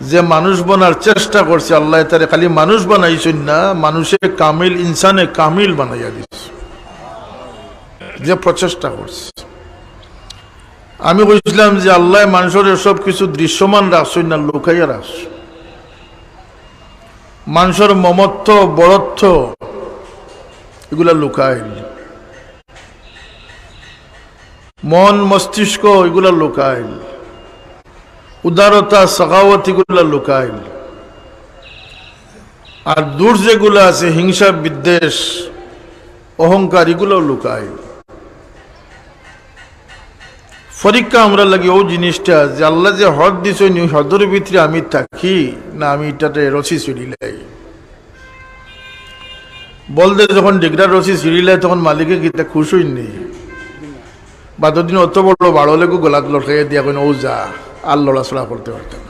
যে মানুষ বানার চেষ্টা করছে, আল্লাহ তারে খালি মানুষ বানাইছেন না, মানুষে কামিল, ইনসানে কামিল বানাইয়া দিচ্ছে যে প্রচেষ্টা করছে। আমি বুঝলাম যে আল্লাহ মানুষের সব কিছু দৃশ্যমান রাখছেন না, লুকাইয়া রাখছে মানুষের মমত্ব, বড়ত্ব, এগুলা লুকাইল মন মস্তিষ্ক, এগুলা লুকাইল উদারতা সখাওয়াত এগুলা লুকাইল আর দূর যেগুলো আছে, হিংসা, বিদ্বেষ অহংকার এগুলো লুকাইল পরীক্ষা আমরা লাগে ও জিনিসটা যে আল্লাহ যে হদ দিছে হদের ভিতরে আমি থাকি না আমি এটাতে রসি সিঁড়িলাই বলতে যখন ডিগরা রসি সিঁড়িলাই তখন মালিকে গীতা খুশ হইনি। বা দিন অত বড় বাড়ো লেগু গোলাত লটকাইয়া দিয়া কেন ও যা। লড়াচড়া করতে পারতাম না